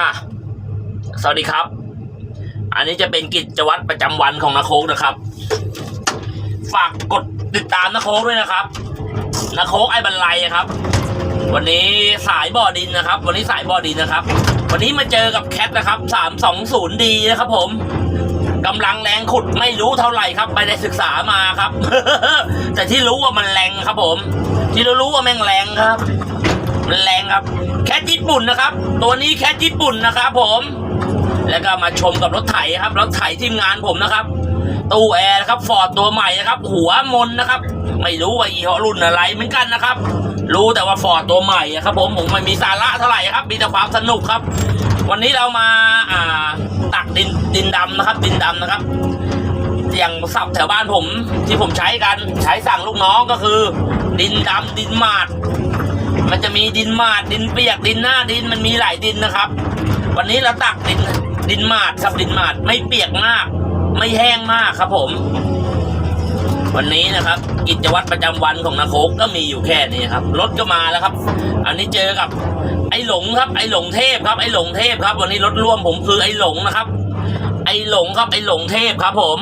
อะสวัสดีครับ อันนี้จะเป็นกิจวัตรประจำวันของนาโคกนะครับ ฝากกดติดตามนาโคกด้วยนะครับนาโคกไอ้บรรลัยครับ วันนี้สายบ่อดินนะครับ วันนี้สายบ่อดินนะครับ วันนี้มาเจอกับแคทนะครับสามสองศูนย์ดีนะครับ ผมกำลังแรงขุดไม่รู้เท่าไหร่ครับ ไปได้ศึกษามาครับ แต่ที่รู้ว่ามันแรงครับ ผม ที่เรารู้ว่าแม่งแรงครับ แรงครับ แคทญี่ปุ่นนะครับ ตัวนี้แคทญี่ปุ่นนะครับผมแล้วก็มาชมกับรถไถครับรถไถทีมงานผมนะครับ ตู้แอร์ครับฟอร์ดตัวใหม่นะครับ หัวมนนะครับ ไม่รู้ว่ายี่ห้อรุ่นอะไรเหมือนกันนะครับ รู้แต่ว่าฟอร์ดตัวใหม่ครับ ผมผมไม่มีสาระเท่าไหร่ครับมีแต่ความสนุกครับ วันนี้เรามาอ่าตักดินดินดำนะครับ ดินดำนะครับ อย่างสับแถวบ้านผมที่ผมใช้กันใช้สั่งลูกน้องก็คือ ดินดำดินหมาด มันจะมีดินหมาดดินเปียกดินหน้าดินมันมีหลายดินนะครับ วันนี้เราตักดินดินหมาดครับดินหมาดไม่เปียกมาก ไม่แห้งมากครับผม วันนี้นะครับ กิจวัตรประจำวันของนาโคกก็มีอยู่แค่นี้ครับรถก็มาแล้วครับ อันนี้เจอกับ ไอ้หลงครับ ไอ้หลงเทพครับ ไอ้หลงเทพครับ วันนี้รถร่วมผมคือไอ้หลงนะครับ ไอ้หลงครับไอ้หลงเทพครับผม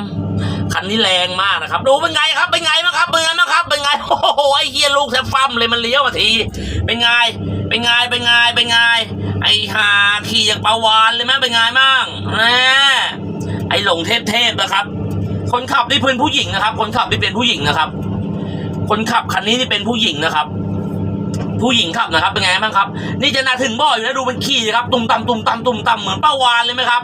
คันนี้แรงมากนะครับ ดูเป็นไงครับเป็นไงบ้างครับเป็นไงบ้างครับเป็นไงโอ้โหไอ้เฮียลูกแทบฟั่มเลยมันเลี้ยวมาที เป็นไง เป็นไงเป็นไงเป็นไง ไอ้หาขี่อย่างปลาวานเลยไหมเป็นไงบ้างแน่ไอ้หลงเทพเทพนะครับ คนขับนี่เป็นผู้หญิงนะครับ คนขับนี่เป็นผู้หญิงนะครับ คนขับคันนี้นี่เป็นผู้หญิงนะครับผู้หญิงขับนะครับเป็นไงบ้างครับ นี่จะนาถึงบ่ออยู่แล้วดูมันขี่ครับ ตุ่มตำตุ่มตำตุ่มตำเหมือนป้าวานเลยไหมครับ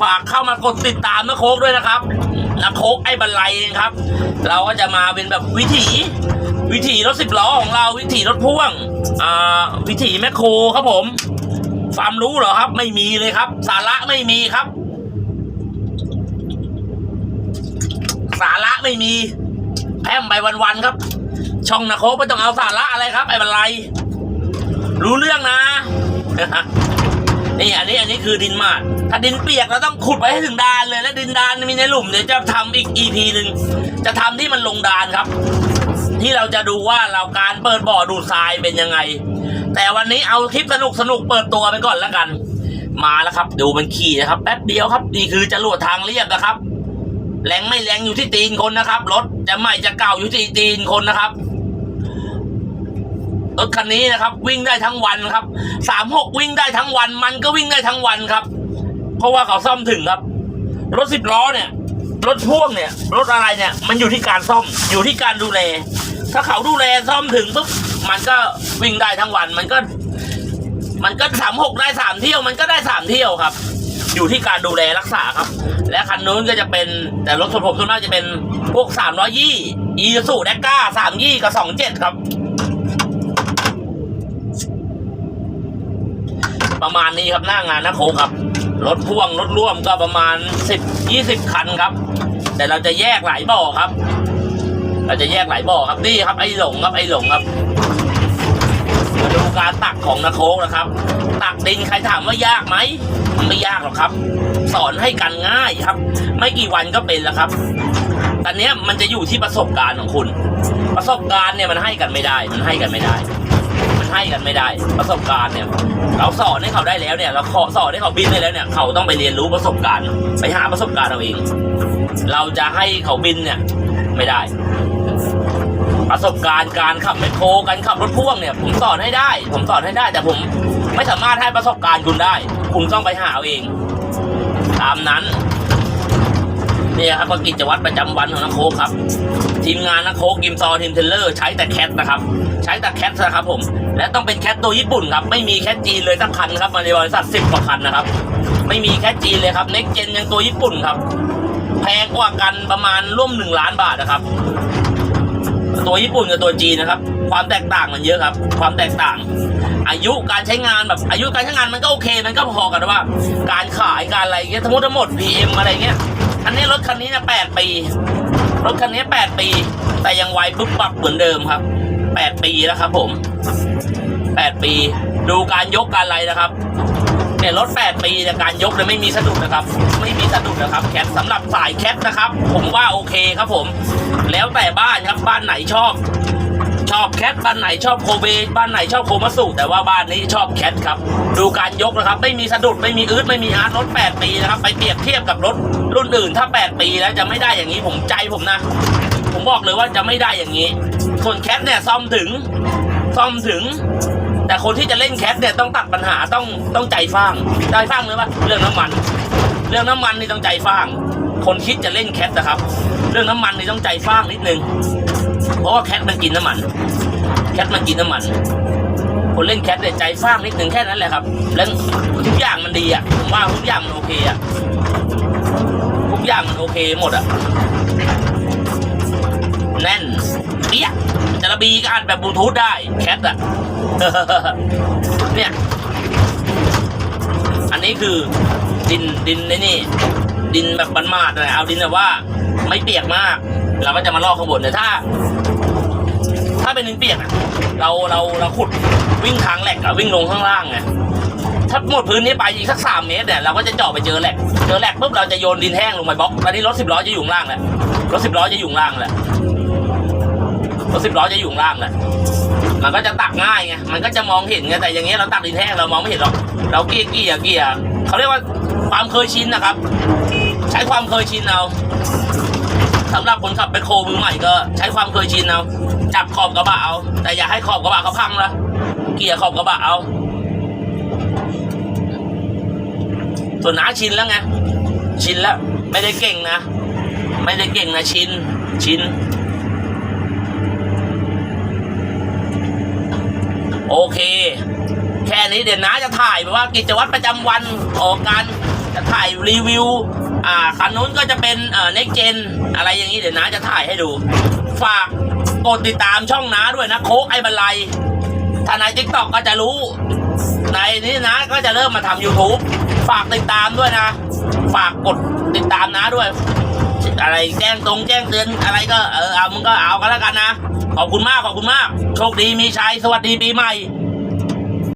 ฝากเข้ามากดติดตามนะโค้กด้วยนะครับ นะโคกไอ้บรรลัยเองครับ เราก็จะมาเป็นแบบวิถี วิถีรถสิบล้อของเราวิถีรถพ่วงอ่าวิถีแมคโครครับผมความรู้เหรอครับ ไม่มีเลยครับ สาระไม่มีครับ สาระไม่มีแพมไปวันๆครับ ช่องนะโคกไม่ต้องเอาสาระอะไรครับ ไอ้บรรลัยรู้เรื่องนะ นี่อันนี้อันนี้คือดินหมาด ถ้าดินเปียกเราต้องขุดไปให้ถึงดานเลย แล้วดินดานมีในหลุมเดี๋ยวจะทำอีก EP หนึ่งจะทำที่มันลงดานครับ ที่เราจะดูว่าเราการเปิดบ่อดูดทรายเป็นยังไง แต่วันนี้เอาคลิปสนุกสนุกเปิดตัวไปก่อนแล้วกัน มาแล้วครับ ดูมันขี่นะครับแป๊บเดียวครับนี่คือจรวดทางเรียบนะครับแรงไม่แรงอยู่ที่ตีนคนนะครับรถจะใหม่จะเก่าอยู่ที่ตีนคนนะครับ รถคันนี้นะครับ วิ่งได้ทั้งวันครับสามหกวิ่งได้ทั้งวัน มันก็วิ่งได้ทั้งวันครับ เพราะว่าเขาซ่อมถึงครับ รถสิบล้อเนี่ย รถพ่วงเนี่ย รถอะไรเนี่ย มันอยู่ที่การซ่อมอยู่ที่การดูแล ถ้าเขาดูแลซ่อมถึงปุ๊บมันก็วิ่งได้ทั้งวัน มันก็ มันก็สามหกได้สามเที่ยว มันก็ได้สามเที่ยวครับ อยู่ที่การดูแลรักษาครับ และคันนู้นก็จะเป็นแต่รถส่วนผมส่วนมากจะเป็นพวกสามร้อยยี่อีซูแดก้าสามยี่กับสองเจ็ดครับ ประมาณนี้ครับหน้างานนะโคกครับรถพ่วงรถร่วมก็ประมาณสิบยี่สิบคันครับ แต่เราจะแยกหลายบ่อครับ เราจะแยกหลายบ่อครับนี่ครับไอ้หลงครับไอ้หลงครับมาดูการตักของนะโคกนะครับ ตักดินใครถามว่ายากไหมมันไม่ยากหรอกครับ สอนให้กันง่ายครับ ไม่กี่วันก็เป็นแล้วครับแต่เนี้ยมันจะอยู่ที่ประสบการณ์ของคุณ ประสบการณ์เนี่ยมันให้กันไม่ได้ มันให้กันไม่ได้ ให้กันไม่ได้ ประสบการณ์เนี่ย เราสอนให้เขาได้แล้วเนี่ย เราขอสอนให้เขาบินได้แล้วเนี่ย เขาต้องไปเรียนรู้ประสบการณ์ ไปหาประสบการณ์เอาเอง เราจะให้เขาบินเนี่ยไม่ได้ ประสบการณ์การขับไมคโครการขับรถพ่วงเนี่ย ผมสอนให้ได้ ผมสอนให้ได้ แต่ผมไม่สามารถให้ประสบการณ์คุณได้ คุณต้องไปหาเอาเอง ตามนั้นเนี่ยครับก็กิจวัตรประจำวันของนักโคกครับ ทีมงานนักโคกกิมซอทีมเทเลอร์ ใช้แต่แคทนะครับ ใช้แต่แคทนะครับผม และต้องเป็นแคทตัวญี่ปุ่นครับ ไม่มีแคทจีนเลยสักคันครับ มาในบริษัทสิบกว่าคันนะครับ ไม่มีแคทจีนเลยครับเน็กเจนยังตัวญี่ปุ่นครับ แพงกว่ากันประมาณร่วมหนึ่งล้านบาทนะครับ ตัวญี่ปุ่นกับตัวจีนนะครับ ความแตกต่างมันเยอะครับ ความแตกต่าง อายุการใช้งานแบบอายุการใช้งานมันก็โอเค มันก็พอกันว่า การขายการอะไรเงี้ยทั้งหมดทั้งหมด PM อะไรเงี้ยอันนี้รถคันนี้นะแปดปีรถคันนี้แปดปี แต่ยังไวปุ๊บปับเหมือนเดิมครับ แปดปีแล้วครับ ผมแปดปี ดูการยกการไรนะครับเนี่ยรถแปดปีเนี่ยการยกเนี่ยไม่มีสะดุดนะครับ ไม่มีสะดุดนะครับแคทสำหรับสายแคทนะครับ ผมว่าโอเคครับผม แล้วแต่บ้านครับบ้านไหนชอบ ชอบแคทบ้านไหนชอบโคเบบ้านไหนชอบโคมาสุแต่ว่าบ้านนี้ชอบแคทครับ ดูการยกนะครับ ไม่มีสะดุดไม่มีอืดไม่มีอาร์ตรถ 8 ปีนะครับ ไปเปรียบเทียบกับรถรุ่นอื่นถ้า 8 ปีแล้วจะไม่ได้อย่างนี้ผมใจผมนะ ผมบอกเลยว่าจะไม่ได้อย่างนี้ ส่วนแคทเนี่ยซ่อมถึงซ่อมถึง แต่คนที่จะเล่นแคทเนี่ยต้องตัดปัญหาต้องต้องใจฟ้างใจฟ้างเลยว่าเรื่องน้ำมัน เรื่องน้ำมันนี่ต้องใจฟ้างคนคิดจะเล่นแคทนะครับ เรื่องน้ำมันนี่ต้องใจฟ้างนิดนึงเพราะว่าแคทมันกินน้ำมัน แคทมันกินน้ำมัน คนเล่นแคทเนี่ยใจฟางนิดนึงแค่นั้นแหละครับ แล้วทุกอย่างมันดีอะผมว่าทุกอย่างมันโอเคอะทุกอย่างมันโอเคหมดอะ แน่นเปี้ยจะระบีก็อ่านแบบบลูทูธได้แคทอะเนี่ย อันนี้คือดินดินในนี่ ดินแบบบันมาดนะเอาดินแบบว่า ไม่เปียกมาก เราก็จะมาลอกข้างบนแต่ถ้า ถ้าเป็นดินเปียกอะเราเราเราขุดวิ่งทางแหลกอะวิ่งลงข้างล่างไงถ้าหมดพื้นนี้ไปอีกสักสามเมตรเนี่ยเราก็จะเจาะไปเจอแหลกเจอแหลกปุ๊บเราจะโยนดินแห้งลงไปบล็อกตอนนี้รถสิบล้อจะอยู่ล่างแหละรถสิบล้อจะอยู่ล่างแหละ รถสิบล้อจะอยู่ข้างล่างแหละมันก็จะตักง่ายไงมันก็จะมองเห็นไงแต่อย่างเงี้ยเราตักดินแห้งเรามองไม่เห็นหรอกเราเกลี่ยเกลี่ยเกลี่ยเขาเรียกว่าความเคยชินนะครับ ใช้ความเคยชินเอาสำหรับคนขับไปโคมือใหม่ก็ใช้ความเคยชินเอาจับขอบกระบะเอา แต่อย่าให้ขอบกระบะเขาพังละเกียร์ขอบกระบะเอาส่วนน้าชินแล้วไงชินแล้ว ไม่ได้เก่งนะ ไม่ได้เก่งนะชินชิน โอเค แค่นี้เดี๋ยวน้าจะถ่ายแบบว่ากิจวัตรประจำวันออกกันจะถ่ายรีวิว อ่าคันนู้นก็จะเป็นเอ่อ next gen อะไรอย่างนี้เดี๋ยวน้าจะถ่ายให้ดู ฝากกดติดตามช่องน้าด้วยนะโคกไอ้บันไลถ้าในทิกตอกก็จะรู้ในนี้นะก็จะเริ่มมาทำ YouTube ฝากติดตามด้วยนะ ฝากกดติดตามนะด้วย อะไรแจ้งตรงแจ้งเตือนอะไรก็เออเอามึงก็เอากันแล้วกันนะ ขอบคุณมากขอบคุณมาก โชคดีมีชัยสวัสดีปีใหม่